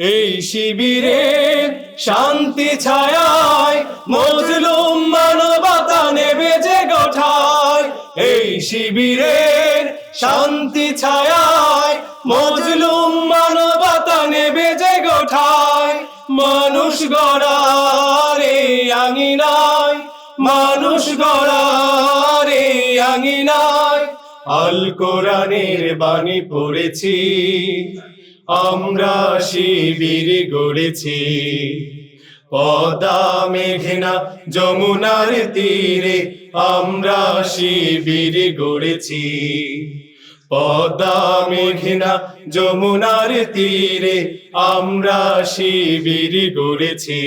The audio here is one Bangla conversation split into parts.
এই শিবিরে শান্তি ছায়ায় মজলুম মানবতা নেবে যে গোঠায়। এই শিবিরের শান্তি ছায়ায় মজলুম মানবতা নেবে যে গোঠায়। মানুষ গড়ার আঙিনায়, মানুষ গড়ার আঙিনায়। আল কোরআনের বাণী পড়েছি আমরা শিবির গড়েছি। পদা মেঘনা যমুনার তীরে আমরা শিবির গড়েছি। পদা মেঘনা যমুনার তীরে আমরা শিবির গড়েছি।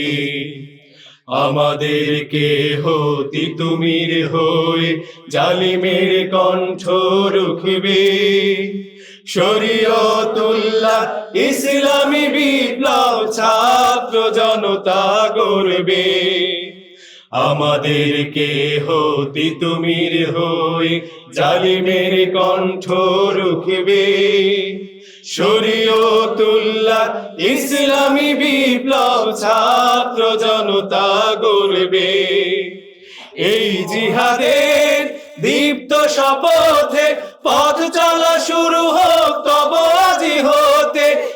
আমাদেরকে হতি তুমির হয়ে জালিমের কণ্ঠ রুখবে। শরীয়তুল্লাহ, ইসলামী বিপ্লব ছাত্র জনতা গড়বে আমাদেরকে হতি তুমির হয়ে জালিমের কণ্ঠ রুখবে। শরীয়তুল্লাহ, ইসলামী বিপ্লব ছাত্র জনতা গড়বে এই জিহাদের দীপ্ত শপথে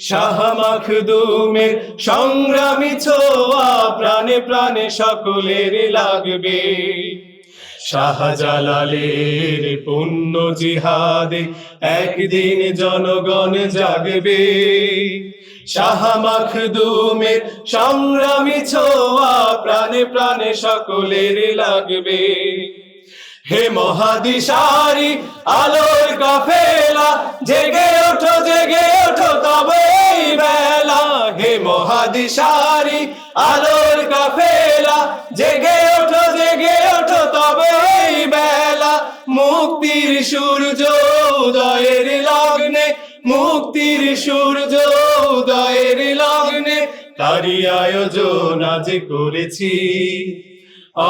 শাহ সংগ্রামী ছোয়া প্রাণে প্রাণে সকলের লাগবে। শাহজালালের পুণ্য জিহাদে একদিন জনগণ জাগবে। শাহ মাখদুমের সংগ্রামী ছোয়া প্রাণে প্রাণে সকলের লাগবে। হে মহাদিশারি, আলোর কাফেলা, জেগে ওঠো, জেগে মহাদিশারি আলোর কাফেলা, জেগে ওঠো জেগে ওঠো তবে এই বেলা। মুক্তির সূর্য উদয়ের লগ্নে, মুক্তির সূর্য উদয়ের লগ্নে তারি আয়োজন আজ করেছি।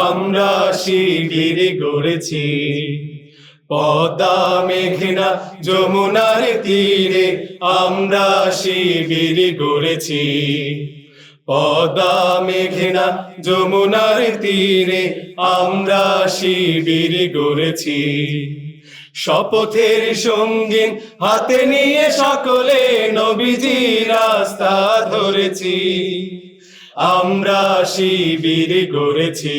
আমরা শিবির গড়েছি। পদ্মা মেঘনা যমুনার তীরে আমরা শিবির গড়েছি পদ্মা মেঘনা যমুনার তীরে আমরা শিবির গড়েছি শপথের সঙ্গীন হাতে নিয়ে সকলে নবীজি রাস্তা ধরেছি। আমরা শিবির গড়েছি